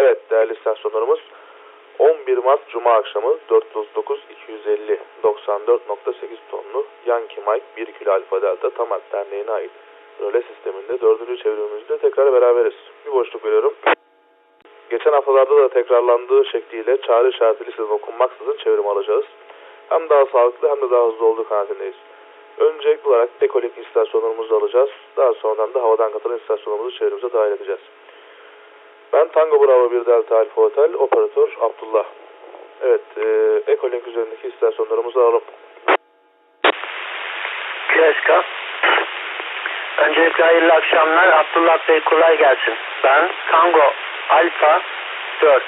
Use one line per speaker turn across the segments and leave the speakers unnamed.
Evet değerli istasyonlarımız 11 Mart Cuma akşamı 439 250 94.8 tonlu Yankee Mike 1 kilo alfa delta Tamat Derneği'ne ait röle sisteminde dördüncü çevirimimizde tekrar beraberiz. Bir boşluk veriyorum. Geçen haftalarda da tekrarlandığı şekliyle çağrı işareti listeden okunmaksızın çevirim alacağız. Hem daha sağlıklı hem de daha hızlı olduğu kanaatindeyiz. Öncelikli olarak Ekolink istasyonlarımızı alacağız. Daha sonradan da havadan katılan istasyonlarımızı çevrimize dahil edeceğiz. Ben Tango Bravo 1 Delta Alfa Hotel, operatör Abdullah. Evet, e, Ekolink üzerindeki istasyonlarımızı alalım.
Kreska. Öncelikle hayırlı akşamlar. Abdullah Bey kolay gelsin. Ben Tango Alfa 4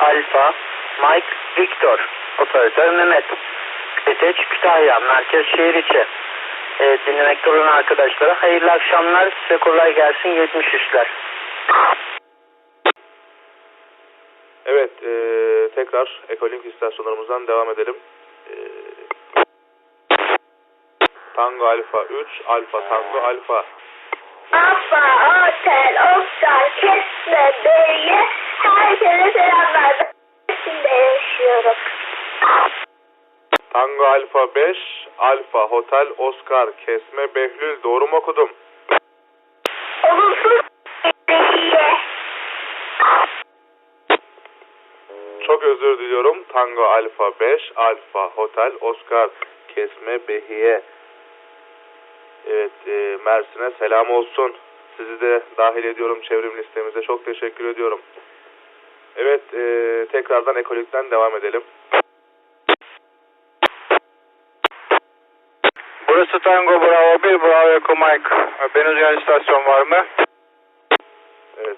Alfa Mike Victor Operatör Mehmet. Peteç Kütahya Merkez Şehir içi. Evet, dinlemekte olan arkadaşlara hayırlı akşamlar. Size kolay gelsin 73'ler.
Evet, e, tekrar Ekolink istasyonlarımızdan devam edelim. E, Tango Alfa 3, Alfa Tango Alfa.
Alfa, Otel, Oscar, Kesme, Bey'e herkese selamlar. Ben Şimdi yaşıyorum.
Tango Alfa 5, Alfa Hotel Oscar Kesme Behlül doğru mu okudum? Çok özür diliyorum. Tango Alfa 5, Alfa Hotel Oscar Kesme Behiye. Evet, e, Mersin'e selam olsun. Sizi de dahil ediyorum çevrim listemize. Çok teşekkür ediyorum. Evet, e, tekrardan Ekolik'ten devam edelim.
Burası Tango Bravo 1, Bravo Echo Mike. Beni duyan istasyon var mı?
Evet,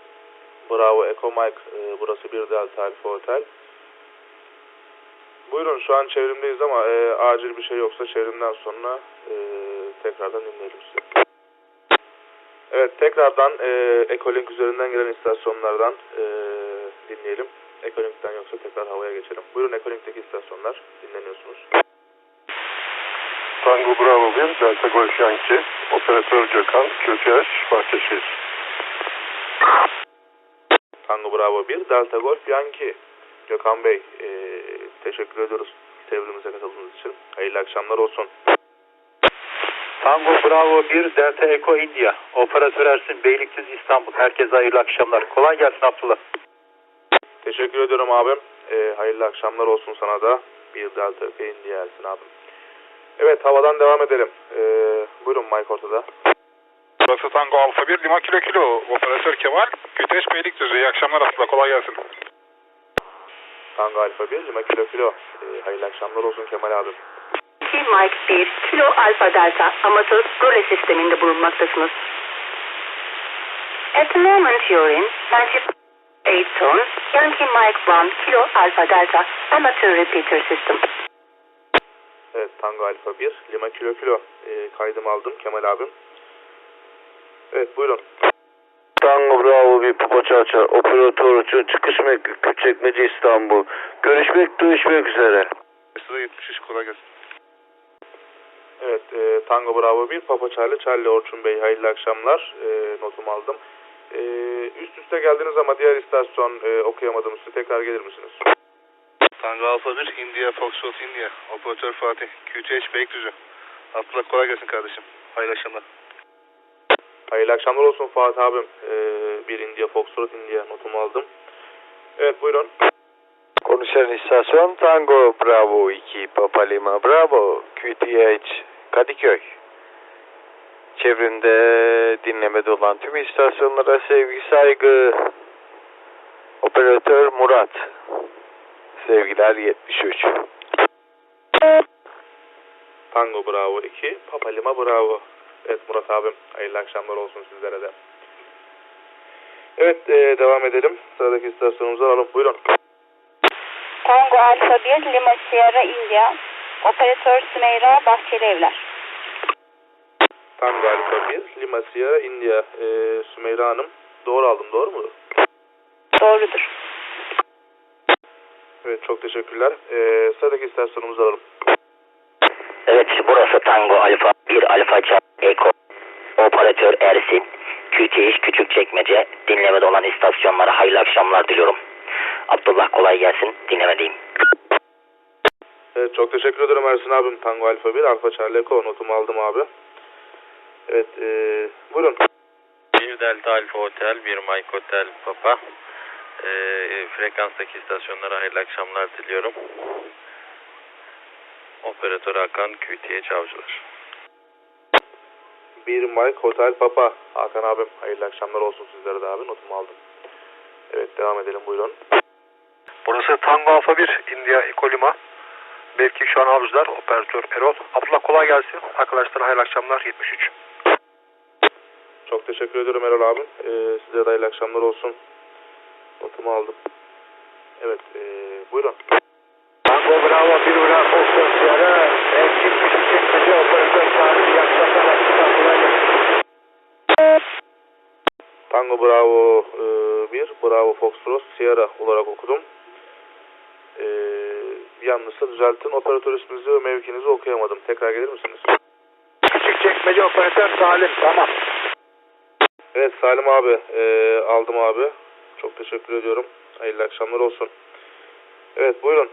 Bravo Eco Mike. E, burası bir Delta Alfa Hotel. Buyurun, şu an çevrimdeyiz ama e, acil bir şey yoksa çevrimden sonra e, tekrardan dinleyelim sizi. Evet, tekrardan e, Ecolink üzerinden gelen istasyonlardan e, dinleyelim. Ecolink'ten yoksa tekrar havaya geçelim. Buyurun Ecolink'teki istasyonlar dinleniyorsunuz.
Tango Bravo 1, Delta Golf Yankee, Operatör Gökhan, QTH, Bahçeşehir.
Tango Bravo 1, Delta Golf Yankee. Gökhan Bey, e, teşekkür ediyoruz çevrimize katıldığınız için. Hayırlı akşamlar olsun.
Tango Bravo 1, Delta Echo India. Operatör Ersin Beylikdüzü İstanbul. Herkese hayırlı akşamlar. Kolay gelsin Abdullah.
Teşekkür ediyorum abim. E, hayırlı akşamlar olsun sana da. Bir Delta Öpeyin diyersin abim. Evet, havadan devam edelim. E, buyurun Mike ortada.
Burası Tango Alfa 1, Lima Kilo Kilo. Operatör Kemal, Güteş Beylikdüzü. İyi akşamlar aslında, kolay gelsin.
Tango Alfa 1, Lima Kilo Kilo. E, hayırlı akşamlar olsun Kemal.
Team Mike 1, Kilo Alfa Delta amatör role sisteminde bulunmaktasınız. At the moment you're in 98 ton, Yankee Mike 1, Kilo Alfa Delta amateur repeater system.
Evet, Tango Alfa 1, Lima Kilo Kilo. E, kaydımı aldım Kemal abim. Evet, buyurun.
Tango Bravo 1, Papa Çarçar, Operatör için çıkış mektup, çekmece İstanbul. Görüşmek, görüşmek üzere.
Size 73, kolay gelsin.
Evet, e, Tango Bravo 1, Papa Charlie, Charlie Orçun Bey, hayırlı akşamlar. E, notumu aldım. E, üst üste geldiniz ama diğer istasyon e, okuyamadım. Size tekrar gelir misiniz?
Tango Alfa 1, India Foxtrot India. Operatör Fatih, QTH Beylikdüzü. Abdullah kolay gelsin kardeşim. Hayırlı akşamlar.
Hayırlı akşamlar olsun Fatih abim. E, bir India Foxtrot India notumu aldım. Evet, buyurun.
Konuşan istasyon Tango Bravo 2, Papa Lima Bravo, QTH Kadıköy. Çevrinde dinlemede olan tüm istasyonlara sevgi saygı. Operatör Murat. Sevgiler 73.
Tango Bravo 2, Papa Lima Bravo. Evet Murat abim, hayırlı akşamlar olsun sizlere de. Evet, e, devam edelim. Sıradaki istasyonumuzu alalım. Buyurun.
Tango Alfa 1, Lima Sierra India, operatör Sümeyra Bahçeli Evler.
Tango Alfa 1, Lima Sierra India. E, Sümeyra Hanım, doğru aldım, doğru mu?
Doğrudur.
Evet, çok teşekkürler. E, sıradaki istasyonumuzu alalım.
Tango Alfa 1 Alfa Charlie Echo. Operatör Ersin. QTH Küçükçekmece dinlemede olan istasyonlara hayırlı akşamlar diliyorum. Abdullah kolay gelsin dinlemedeyim.
Evet çok teşekkür ederim Ersin abim. Tango Alfa 1, Alfa Charlie Echo notumu aldım abi. Evet ee, buyurun.
Bir Delta Alfa Hotel, bir Mike Hotel Papa. Ee, frekanstaki istasyonlara hayırlı akşamlar diliyorum. Operatör Hakan QTH Avcılar.
1 Mike Hotel Papa. Hakan abim hayırlı akşamlar olsun sizlere de abi notumu aldım. Evet devam edelim buyurun.
Burası Tango Alfa 1 India Ekolima. Belki şu an avcılar operatör Erol. Abdullah kolay gelsin. Arkadaşlar hayırlı akşamlar 73.
Çok teşekkür ederim Erol abim. Ee, size de hayırlı akşamlar olsun. Notumu aldım. Evet ee, buyurun.
Tango Bravo 1 Bravo Sierra. Belki Küçükçekmece operatör sahibi gelsin.
Tango Bravo 1, Bravo Foxtrot Sierra olarak okudum. Ee, yanlışsa düzeltin. Operatör isminizi ve mevkinizi okuyamadım. Tekrar gelir misiniz?
Küçükçekmece operatör Salim. Tamam.
Evet Salim abi ee, aldım abi. Çok teşekkür ediyorum. Hayırlı akşamlar olsun. Evet buyurun.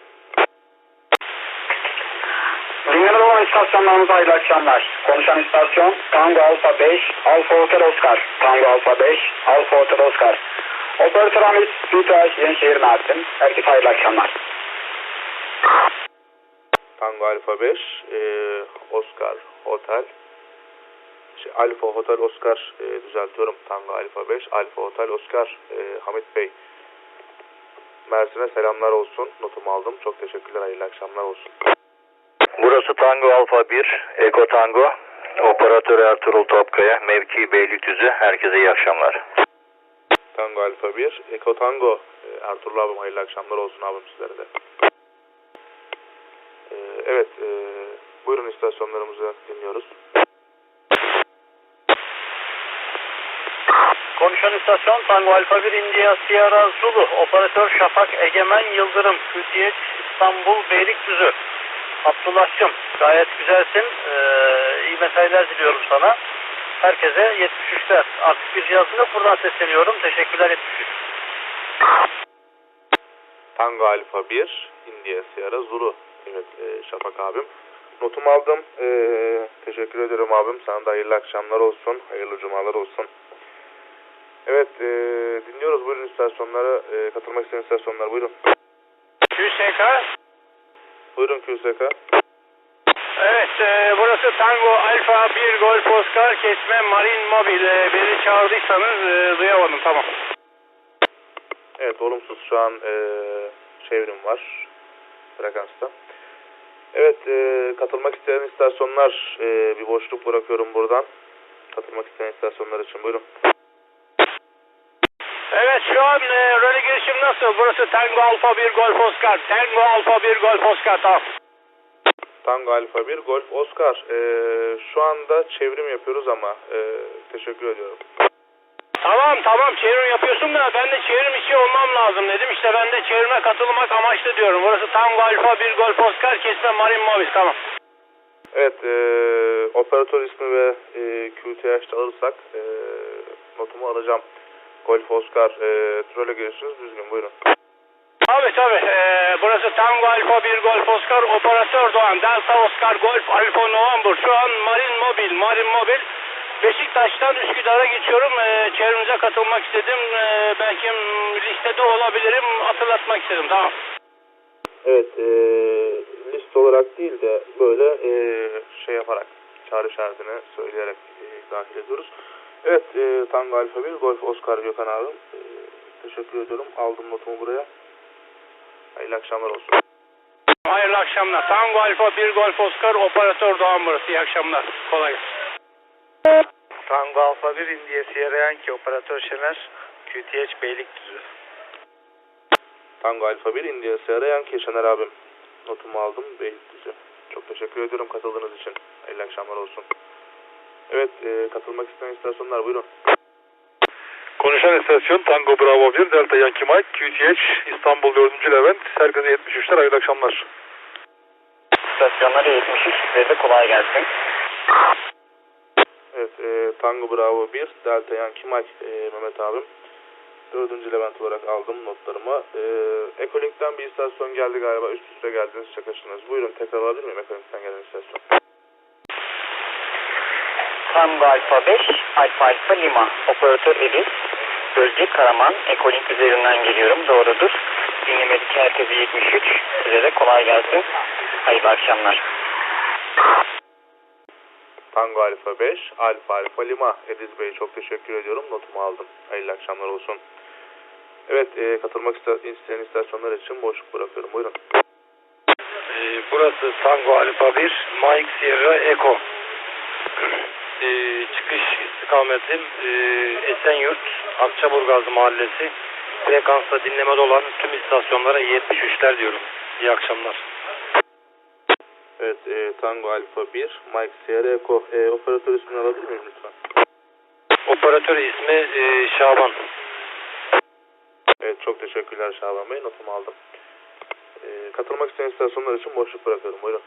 Olan istasyonlarımıza hayırlı akşamlar. Konuşan istasyon Tango Alfa 5, Alfa Hotel Oscar. Tango Alfa 5, Alfa Hotel Oscar. Operatör Hamit, QTH Yenişehir Mersin. Herkese hayırlı akşamlar.
Tango Alfa 5, ee, Oscar Hotel. Şey, Alfa Hotel Oscar ee, düzeltiyorum. Tango Alfa 5, Alfa Hotel Oscar. Ee, Hamit Bey. Mersin'e selamlar olsun. Notumu aldım. Çok teşekkürler. Hayırlı akşamlar olsun.
Burası Tango Alfa 1, Eko Tango. Operatör Ertuğrul Topkaya, mevki Beylikdüzü. Herkese iyi akşamlar.
Tango Alfa 1, Eko Tango. Ee, Ertuğrul abim hayırlı akşamlar olsun abim sizlere de. Ee, evet, ee, buyurun istasyonlarımızı dinliyoruz.
Konuşan istasyon Tango Alfa 1 India Sierra Zulu. Operatör Şafak Egemen Yıldırım. QTH İstanbul Beylikdüzü. Abdullah'cığım gayet güzelsin. Ee, iyi mesailer diliyorum sana. Herkese 73'ler. Aktif bir cihazın yok. Buradan sesleniyorum. Teşekkürler 73.
Tango Alfa 1, India Sierra Zulu. Evet, ee, Şafak abim. Notumu aldım. Ee, teşekkür ederim abim. Sana da hayırlı akşamlar olsun. Hayırlı cumalar olsun. Evet, ee, dinliyoruz. Buyurun istasyonlara. Ee, katılmak isteyen istasyonlar. Buyurun.
QSK.
Buyurun QSK.
Evet, e, burası Tango Alfa 1 Golf Oscar kesme Marine Mobil. E, beni çağırdıysanız e, duyamadım, tamam.
Evet olumsuz şu an eee çevrim var frekansta. Evet eee, katılmak isteyen istasyonlar eee, bir boşluk bırakıyorum buradan. Katılmak isteyen istasyonlar için buyurun.
Evet, şu an e, girişim nasıl? Burası Tango Alfa 1 Golf Oscar. Tango Alfa 1 Golf Oscar, tamam.
Tango Alfa 1 Golf Oscar. Eee, şu anda çevrim yapıyoruz ama eee, teşekkür ediyorum.
Tamam tamam çevrim yapıyorsun da ben de çevrim içi olmam lazım dedim. İşte ben de çevrime katılmak amaçlı diyorum. Burası Tango Alfa 1 Golf Oscar kesme Marine Mobil, tamam.
Evet eee, operatör ismi ve eee QTH alırsak eee, notumu alacağım. Golf Oscar eee trole girişiniz düzgün buyurun.
Tabii tabii. Ee, burası Tango Alfa 1 Golf Oscar Operatör Doğan. Delta Oscar Golf Alfa November. Şu an Marine Mobil. Marine Mobil. Beşiktaş'tan Üsküdar'a geçiyorum. Ee, çevremize katılmak istedim. Ee, belki listede olabilirim. Hatırlatmak istedim. Tamam.
Evet, e, list olarak değil de böyle e, şey yaparak, çağrı işaretini söyleyerek e, dahil ediyoruz. Evet, e, Tango Alfa 1, Golf Oscar Gökhan abim. E, teşekkür ediyorum. Aldım notumu buraya. Hayırlı akşamlar olsun.
Hayırlı akşamlar. Tango Alfa 1 Golf Oscar Operatör Doğan burası. İyi akşamlar. Kolay gelsin.
Tango Alfa 1 India Sierra Yankee Operatör Şener QTH Beylikdüzü.
Tango Alfa 1, India Sierra Yankee Şener abim. Notumu aldım. Beylikdüzü. Çok teşekkür ediyorum katıldığınız için. Hayırlı akşamlar olsun. Evet, e, katılmak isteyen istasyonlar buyurun.
Konuşan istasyon Tango Bravo 1 Delta Yankee Mike QTH İstanbul 4. Levent. Herkese 73'ler. Hayırlı akşamlar.
İstasyonları 73 size de kolay gelsin.
Evet, e, Tango Bravo 1, Delta Yankee Mike e, Mehmet abim. Dördüncü Levent olarak aldım notlarıma. E, Ekolink'ten bir istasyon geldi galiba. Üst üste geldiniz, çakıştınız. Buyurun tekrar alabilir miyim Ekolink'ten gelen istasyon?
Tango Alfa 5, Alfa Alfa Lima. Operatör Edis. Bölge Karaman. Ekolink üzerinden geliyorum. Doğrudur. Dinlemedik herkese 73. Size de kolay gelsin. Hayırlı akşamlar.
Tango Alfa 5, Alfa Alfa Lima. Ediz Bey çok teşekkür ediyorum. Notumu aldım. Hayırlı akşamlar olsun. Evet, e, katılmak iste- isteyen istasyonlar için boşluk bırakıyorum. Buyurun.
Ee, burası Tango Alfa 1, Mike Sierra Echo. Ee, çıkış istikametim e, Esenyurt, Akçaburgaz Mahallesi. Frekansta dinlemede olan tüm istasyonlara 73'ler diyorum. İyi akşamlar.
Evet, e, Tango Alfa 1, Mike Sierra Echo. E, operatör ismini alabilir miyim lütfen?
Operatör ismi e, Şaban.
Evet, çok teşekkürler Şaban Bey. Notumu aldım. E, katılmak isteyen istasyonlar için boşluk bırakıyorum. Buyurun.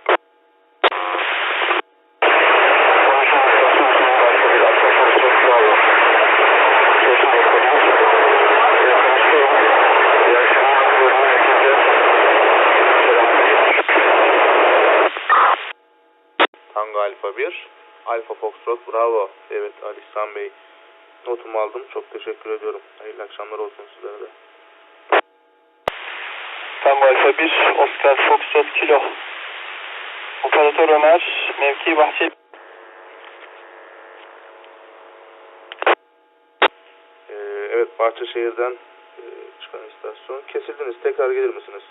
Alfa Foxtrot Bravo. Evet Ali İhsan Bey. Notumu aldım. Çok teşekkür ediyorum. Hayırlı akşamlar olsun sizlere de.
Tango Alfa 1, Oscar Foxtrot Kilo. Operatör Ömer, mevki Bahçeli.
Ee, evet Bahçeşehir'den e, çıkan istasyon. Kesildiniz. Tekrar gelir misiniz?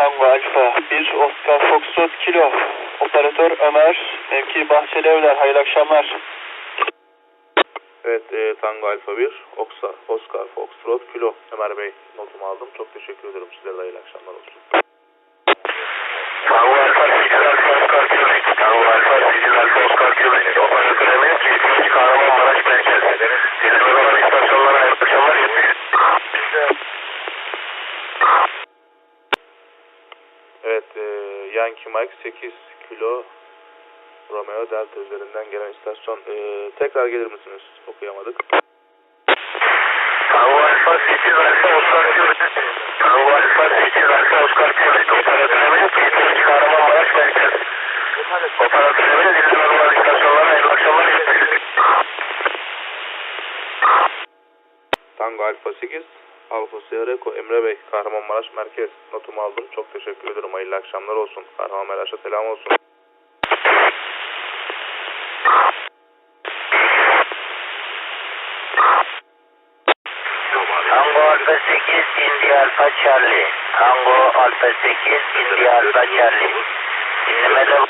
Tango Alfa 1, Oscar Foxtrot Kilo. Operatör Ömer, mevki Bahçeli Evler. Hayırlı akşamlar.
Evet e, Tango Alfa 1, Oksa, Oscar Foxtrot Kilo. Ömer Bey notumu aldım. Çok teşekkür ederim. Sizlere de hayırlı akşamlar olsun.
Tango Alfa 8 Alfa Oscar Kilo. Tango Alfa 8 Alfa Oscar Kilo. Operatör Emir, Çeşitli Kahramanmaraş Merkez. Dinlemede olan istasyonlara hayırlı akşamlar. 73.
Evet e, Yankee Mike 8 kilo Romeo Delta üzerinden gelen istasyon. E, tekrar gelir misiniz? Okuyamadık.
Tango Alfa 8 Alfa Oscar Kilo. Tango Alfa 8 Alfa Oscar Kilo. Operatör Emir, Çeşitli Kahramanmaraş Merkez. Operatör Emir, dinlemede olan istasyonlara hayırlı akşamlar. 73.
Tango Alfa 8, Alfa Sierra Emre Bey, Kahramanmaraş Merkez. Notumu aldım. Çok teşekkür ederim. Hayırlı akşamlar olsun. Kahramanmaraş'a selam olsun.
Tango Alfa 8 India Alfa Charlie. Tango Alfa 8 India Alfa Charlie. Dinlemede.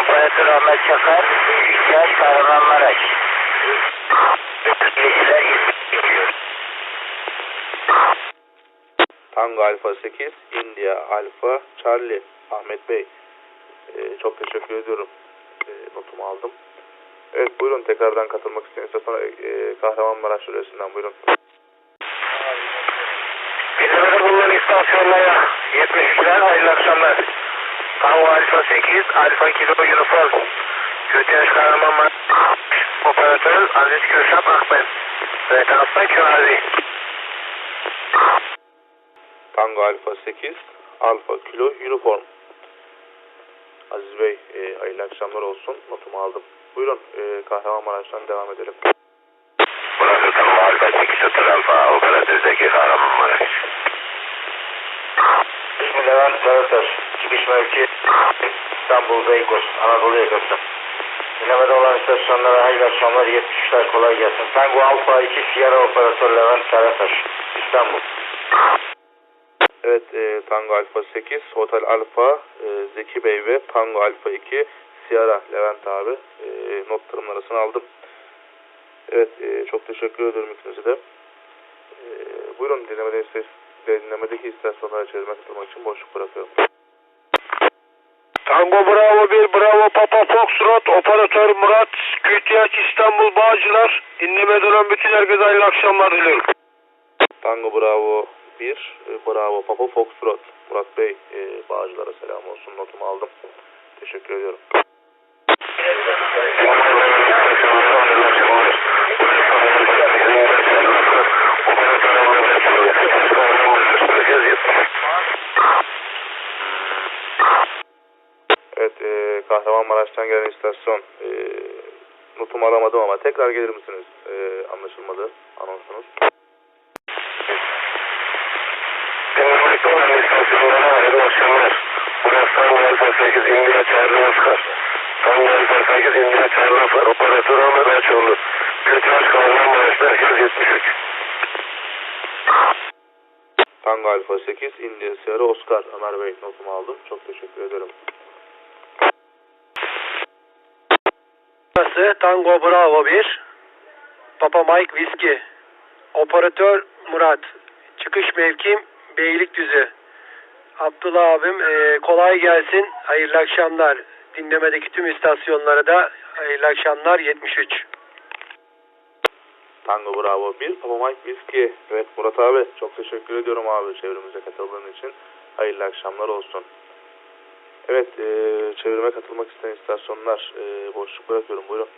Operatör Ahmet Çakar, İhtiyaç Kahramanmaraş. Geceler geçiyor.
Tango Alfa 8, India Alfa Charlie, Ahmet Bey. Ee, çok teşekkür ediyorum. Ee, notumu aldım. Evet buyurun tekrardan katılmak isteyen istasyona e, Kahramanmaraş Şölesi'nden buyurun.
Dinlemede bulunan istasyonlara 73'ler hayırlı akşamlar. Tango Alfa 8, Alfa Kilo Uniform. Kütüyaş Kahramanmaraş. Operatör Aziz Kürşat Akben. Frekansta QRV.
Tango Alfa 8, Alfa Kilo Uniform. Aziz Bey e, hayırlı akşamlar olsun. Notumu aldım. Buyurun e, Kahramanmaraş'tan devam edelim.
Burası Tango Alfa 8 Otel Alfa. Operatör Zeki Kahramanmaraş. İsmi Levent Sarıtaş. Çıkış mevki İstanbul Beykoz. Anadolu yakası. Dinlemede olan istasyonlara hayırlı akşamlar 73'ler kolay gelsin. Tango Alfa 2 Sierra Operatör Levent Sarıtaş. İstanbul.
Evet e, Tango Alfa 8, Hotel Alfa, e, Zeki Bey ve Tango Alfa 2, Sierra Levent abi e, notlarımın arasına aldım. Evet e, çok teşekkür ederim ikinize de. E, buyurun dinlemede, dinlemedeki istasyonlara çevirme katılmak için boşluk bırakıyorum.
Tango Bravo 1 Bravo Papa Foxtrot Operatör Murat Kütüyaç İstanbul Bağcılar dinlemede olan bütün herkese hayırlı akşamlar diliyorum.
Tango Bravo 1 e, Bravo Papa Foxtrot. Murat Bey e, Bağcılar'a selam olsun. Notumu aldım. Teşekkür ediyorum. Evet, e, Kahramanmaraş'tan gelen istasyon. E, notumu alamadım ama tekrar gelir misiniz? E, anlaşılmadı anonsunuz.
Operatör Ömer Açoğlu. Göçmüş Kahramanmaraş'ta herkes 73.
Tango Alfa 8, India Sierra Oscar. Ömer Bey notumu aldım. Çok teşekkür ederim.
Burası Tango Bravo 1. Papa Mike Whiskey. Operatör Murat. Çıkış mevkim Beylikdüzü. Abdullah abim eee, kolay gelsin. Hayırlı akşamlar. Dinlemedeki tüm istasyonlara da hayırlı akşamlar 73.
Tango Bravo 1, Papa Mike Whiskey. Evet Murat abi çok teşekkür ediyorum abi çevremize katıldığın için. Hayırlı akşamlar olsun. Evet e, çevirime katılmak isteyen istasyonlar e, boşluk bırakıyorum buyurun.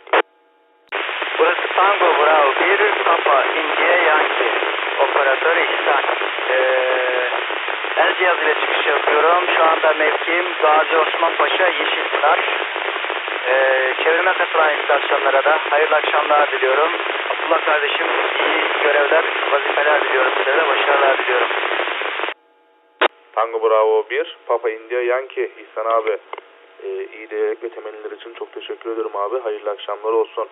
Burası Tango Bravo 1 Papa India Yankee. Operatör İhsan. Ee, el cihazıyla çıkış yapıyorum. Şu anda mevkim Gazi Osman Paşa Yeşilpınar. Ee, çevirime katılan istasyonlara da hayırlı akşamlar diliyorum. Abdullah kardeşim iyi görevler, vazifeler diliyorum size de başarılar diliyorum.
Tango Bravo 1, Papa India Yankee. İhsan abi e, iyi değerlik ve temenniler için çok teşekkür ederim abi. Hayırlı akşamlar olsun.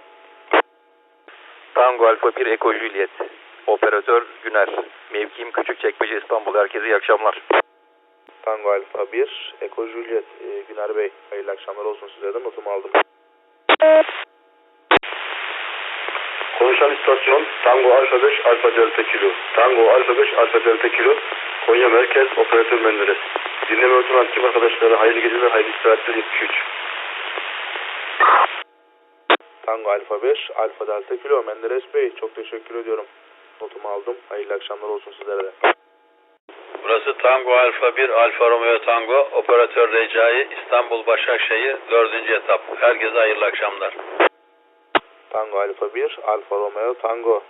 Tango Alfa 1 Eko Juliet. Operatör Güner. Mevkim Küçükçekmece İstanbul. Herkese iyi akşamlar.
Tango Alfa 1, Eko Juliet. E, Güner Bey hayırlı akşamlar olsun size de notumu aldım.
Konuşan istasyon Tango Alfa 5 Alfa Delta Kilo. Tango Alfa 5 Alfa Delta Kilo. Konya Merkez Operatör Menderes. Dinleme oturan tüm arkadaşlara hayırlı geceler, hayırlı istirahatler 73.
Tango Alfa 5, Alfa Delta Kilo. Menderes Bey çok teşekkür ediyorum. Notumu aldım. Hayırlı akşamlar olsun sizlere de.
Burası Tango Alfa 1 Alfa Romeo Tango. Operatör Recai İstanbul Başakşehir 4. etap. Herkese hayırlı akşamlar.
Tango Alfa 1, Alfa Romeo Tango.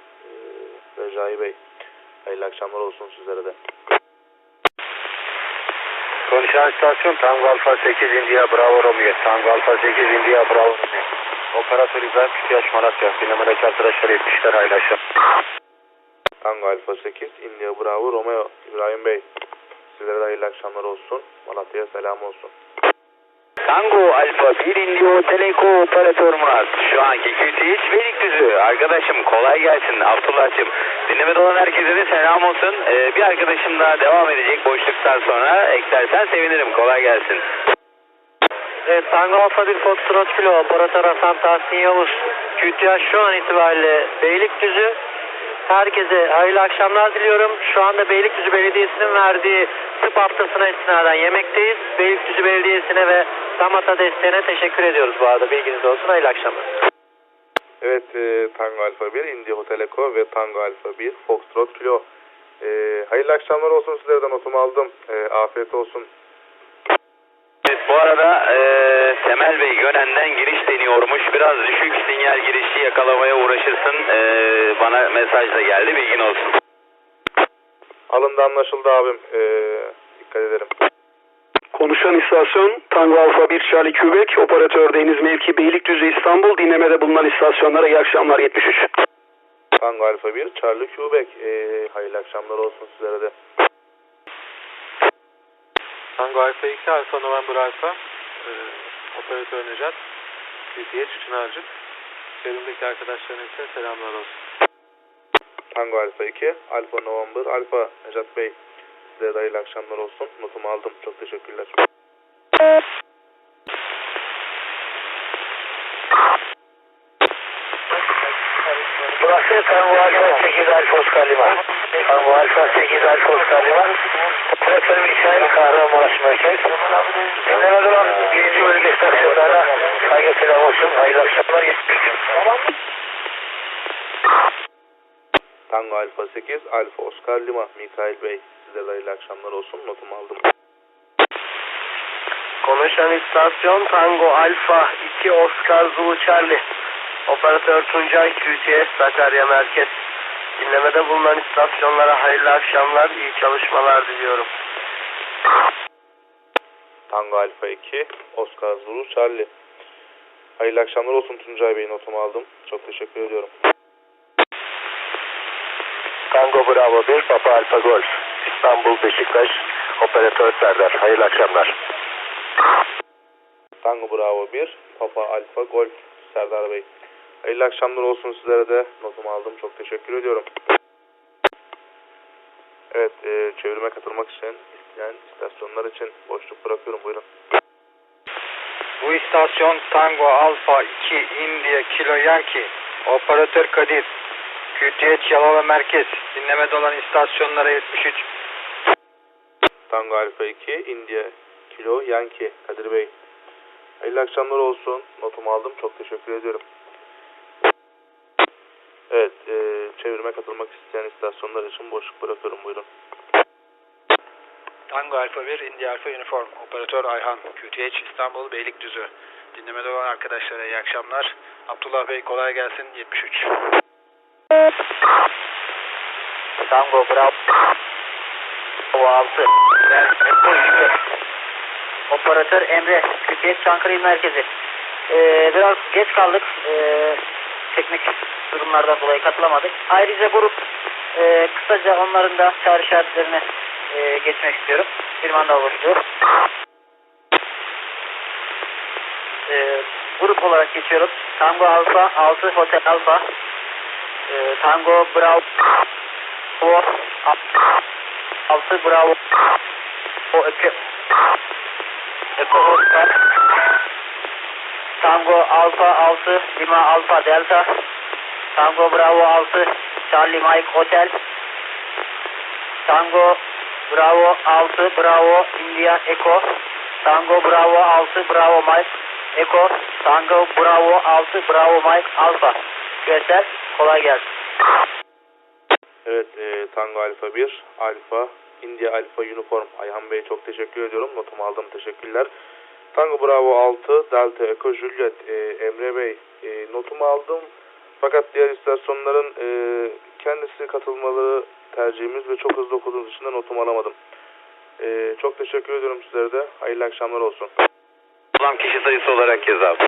Ee, Recai Bey. Hayırlı akşamlar olsun sizlere de.
Konuşan istasyon Tango Alfa 8 India Bravo Romeo. Tango Alfa 8 India Bravo Romeo. Operatör İbrahim Kütüyaş Malatya. Dinlemedeki arkadaşlar 70'ler hayırlı akşamlar.
Tango Alfa 8, India Bravo Romeo. İbrahim Bey. Sizlere de hayırlı akşamlar olsun. Malatya'ya selam olsun.
Tango Alfa 1 Indio Teleko Operatör Murat. Şu anki QTH Beylikdüzü. Arkadaşım kolay gelsin Abdullah'cığım. Dinlemede olan herkese de selam olsun. Ee, bir arkadaşım daha devam edecek boşluktan sonra. Eklersen sevinirim. Kolay gelsin.
Evet, Tango Alfa 1 Foxtrot Kilo Operatör Hasan Tahsin Yavuz. QTH şu an itibariyle Beylikdüzü. Herkese hayırlı akşamlar diliyorum. Şu anda Beylikdüzü Belediyesi'nin verdiği tıp haftasına istinaden yemekteyiz. Beylikdüzü Belediyesi'ne ve Damata desteğine teşekkür ediyoruz bu arada. Bilginiz olsun. Hayırlı akşamlar.
Evet e, Tango Alfa 1, India Hotel Echo ve Tango Alfa 1, Foxtrot Kilo. E, hayırlı akşamlar olsun sizlere de notumu aldım. E, afiyet olsun.
Evet, bu arada eee Temel Bey Gönen'den giriş deniyormuş. Biraz düşük sinyal girişi yakalamaya uğraşırsın. Eee, bana mesaj da geldi. Bilgin olsun.
Alındı anlaşıldı abim. E, dikkat ederim.
Konuşan istasyon Tango Alfa 1 Charlie Quebec, operatör Deniz Mevki Beylikdüzü İstanbul, dinlemede bulunan istasyonlara iyi akşamlar 73.
Tango Alfa 1, Charlie Quebec. E, hayırlı akşamlar olsun sizlere de.
Tango Alfa 2 Alfa November Alfa e, Operatör Necat QTH Çınarcık Çevrimdeki arkadaşlarına ise selamlar olsun.
Tango Alfa 2, Alfa November, Alfa Necat Bey. Size hayırlı akşamlar olsun. Notumu aldım. Çok teşekkürler.
Burası Tango Alfa 8 Alfa Oscar Lima. Tango Alfa 8 Alfa Oscar Lima. Operatör Mikail Kahramanmaraş Merkez. Dinlemede olan birinci bölge istasyonlarına saygı selam olsun. Hayırlı akşamlar. 73.
Tango Alfa 8, Alfa Oscar Lima, Mikail Bey. Sizlere de hayırlı akşamlar olsun. Notumu aldım.
Konuşan istasyon Tango Alfa 2 Oscar Zulu Charlie. Operatör Tuncay QTS Sakarya Merkez. Dinlemede bulunan istasyonlara hayırlı akşamlar, iyi çalışmalar diliyorum.
Tango Alfa 2, Oscar Zulu, Charlie. Hayırlı akşamlar olsun Tuncay Bey. Notumu aldım. Çok teşekkür ediyorum.
Tango Bravo 1 Papa Alfa Golf. İstanbul Beşiktaş. Operatör Serdar. Hayırlı akşamlar.
Tango Bravo 1, Papa Alfa Golf, Serdar Bey. Hayırlı akşamlar olsun sizlere de. Notumu aldım. Çok teşekkür ediyorum. Evet, e, çevirime katılmak için isteyen istasyonlar için boşluk bırakıyorum. Buyurun.
Bu istasyon Tango Alfa 2 India Kilo Yankee. Operatör Kadir. QTH Yalova Merkez. Dinlemede olan istasyonlara 73.
Tango Alfa 2, India Kilo Yankee, Kadir Bey. Hayırlı akşamlar olsun. Notumu aldım. Çok teşekkür ediyorum. Evet, e, çevirime katılmak isteyen istasyonlar için boşluk bırakıyorum. Buyurun.
Tango Alfa 1 India Alfa Uniform. Operatör Ayhan. QTH İstanbul Beylikdüzü. Dinlemede olan arkadaşlara iyi akşamlar. Abdullah Bey kolay gelsin 73.
Tango Bravo 6. Operatör Emre. QTS Çankırı İl Merkezi. Ee, biraz geç kaldık. Ee, teknik durumlardan dolayı katılamadık. Ayrıca grup e, kısaca onların da çağrı işaretlerine e, geçmek istiyorum. Bir mandal oluştu. Ee, grup olarak geçiyoruz. Tango Alfa 6 Hotel Alfa. Ee, Tango Bravo 6 Bravo o Eko Eko Oscar Tango Alfa 6 Lima Alfa Delta Tango Bravo 6 Charlie Mike Hotel Tango Bravo 6 Bravo India Echo Tango Bravo 6 Bravo Mike Echo Tango Bravo 6 Bravo Mike Alfa Göster kolay gelsin.
Evet, e, Tango Alfa 1, Alfa, India Alfa Uniform. Ayhan Bey çok teşekkür ediyorum. Notumu aldım. Teşekkürler. Tango Bravo 6, Delta Echo Juliet, e, Emre Bey. E, notumu aldım. Fakat diğer istasyonların e, kendisi katılmaları tercihimiz ve çok hızlı okuduğunuz için de notumu alamadım. E, çok teşekkür ediyorum sizlere de. Hayırlı akşamlar olsun.
Toplam kişi sayısı olarak yaz abi.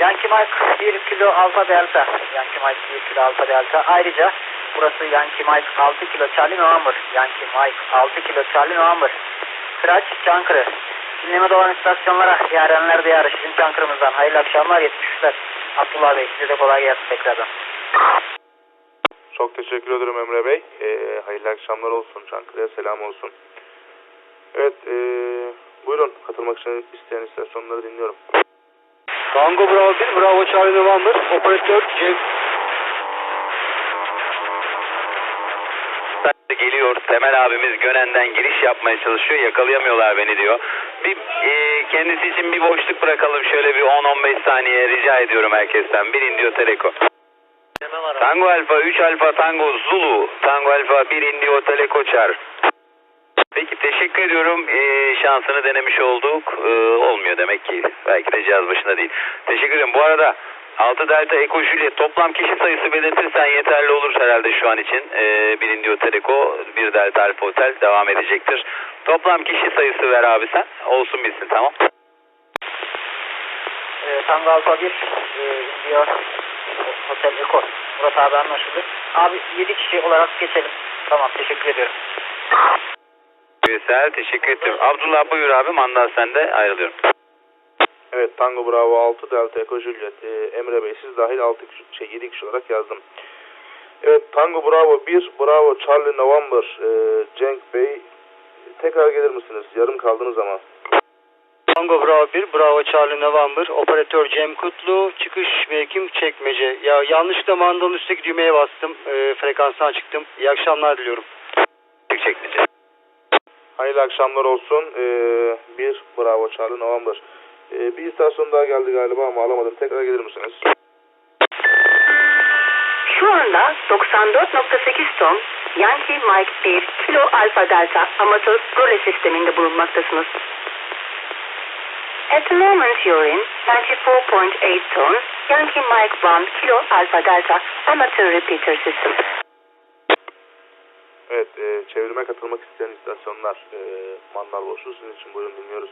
Yankee Mike 1 kilo alfa delta. Yankee Mike 1 kilo alfa delta. Ayrıca burası Yankee Mike 6 kilo Charlie November. Yankee Mike 6 kilo Charlie November. Kıraç Çankırı. Dinlemede olan istasyonlara yarenler diyarı sizin Çankırı'mızdan. Hayırlı akşamlar 73'ler. Abdullah Bey size de kolay gelsin tekrardan.
Çok teşekkür ederim Emre Bey. E, hayırlı akşamlar olsun. Çankırı'ya selam olsun. Evet, e, buyurun katılmak için isteyen istasyonları dinliyorum.
Tango Bravo 1 Bravo Charlie November. Operatör Cenk
Geliyor. Temel abimiz Gönen'den giriş yapmaya çalışıyor. Yakalayamıyorlar beni diyor. Bir e, kendisi için bir boşluk bırakalım. Şöyle bir 10-15 saniye rica ediyorum herkesten. Bir Indio Teleko. Tango Alfa 3 Alfa Tango Zulu. Tango Alfa 1 Indio Teleko Çar. Peki teşekkür ediyorum. Ee, şansını denemiş olduk. Ee, olmuyor demek ki. Belki de cihaz başında değil. Teşekkür ederim. Bu arada 6 Delta Eko Juliet toplam kişi sayısı belirtirsen yeterli olur herhalde şu an için. Ee, bir Indio Teleko, bir Delta Alfa Hotel devam edecektir. Toplam kişi sayısı ver abi sen. Olsun bilsin tamam.
Ee, Tango Alfa 1 e, diyor Hotel Eko. Murat abi anlaşıldı. Abi 7 kişi olarak geçelim. Tamam teşekkür ediyorum.
Güzel teşekkür ederim. Abdullah buyur abi mandal sende ayrılıyorum.
Evet Tango Bravo 6 Delta Echo Juliet Ee, Emre Bey siz dahil 6 kişi, şey, 7 kişi olarak yazdım. Evet Tango Bravo 1 Bravo Charlie November ee, Cenk Bey tekrar gelir misiniz? Yarım kaldınız ama.
Tango Bravo 1 Bravo Charlie November. Operatör Cem Kutlu. Çıkış mevkim çekmece. Ya yanlışlıkla mandalın üstteki düğmeye bastım. E, frekanstan çıktım. İyi akşamlar diliyorum.
Çekmece.
Hayırlı akşamlar olsun. Ee, 1 Bravo Charlie November. Ee, bir istasyon daha geldi galiba ama alamadım. Tekrar gelir misiniz?
Şu anda 94.8 ton Yankee Mike 1 Kilo Alfa Delta amatör role sisteminde bulunmaktasınız. At the moment you're in 94.8 tons Yankee Mike 1 Kilo Alfa Delta amateur repeater system.
Evet, e, çevirime katılmak isteyen istasyonlar, e, manlar boşluğu sizin için buyurun dinliyoruz.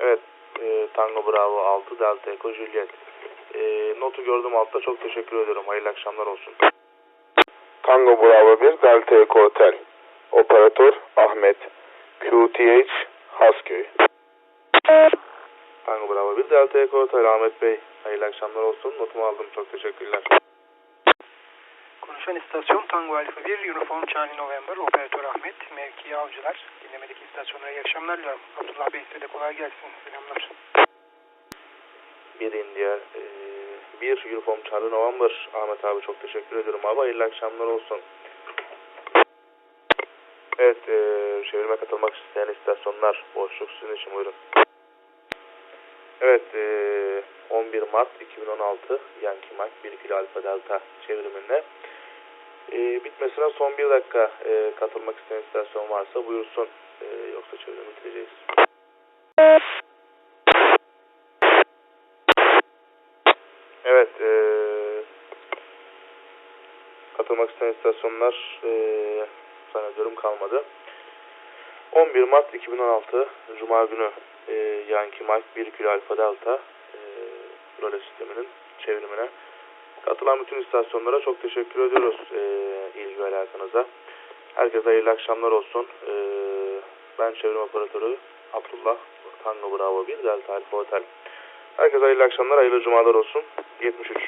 Evet, e, Tango Bravo 6, Delta Echo Juliet. E, notu gördüm altta, çok teşekkür ederim. Hayırlı akşamlar olsun. Tango Bravo 1, Delta Echo Hotel. Operatör Ahmet. QTH Hasköy. Tango Bravo 1, Delta Echo Hotel Ahmet Bey. Hayırlı akşamlar olsun. Notumu aldım. Çok teşekkürler.
Konuşan istasyon Tango Alfa 1, Uniform Charlie November, Operatör Ahmet, Mevki Avcılar. Dinlemedeki istasyonlara iyi akşamlar diliyorum. Abdullah Bey size de kolay gelsin. Selamlar.
Bir India, e, bir Uniform Charlie November. Ahmet abi çok teşekkür ederim abi. Hayırlı akşamlar olsun. Evet, e, çevirime katılmak isteyen istasyonlar boşluk sizin için buyurun. Evet, e, 11 Mart 2016 Yankee Mike 1 kilo Alfa Delta çevriminde. E, bitmesine son bir dakika e, katılmak isteyen istasyon varsa buyursun. E, yoksa çevrimi bitireceğiz. Evet, e, katılmak isteyen istasyonlar e, zannediyorum kalmadı. 11 Mart 2016 Cuma günü e, Yankee Mike 1 kilo Alfa Delta e, röle sisteminin çevrimine katılan bütün istasyonlara çok teşekkür ediyoruz e, ilgi ve alakanıza. Herkese hayırlı akşamlar olsun. E, ben çevrim operatörü Abdullah Tango Bravo 1 Delta Alfa Hotel. Herkese hayırlı akşamlar, hayırlı cumalar olsun. 73.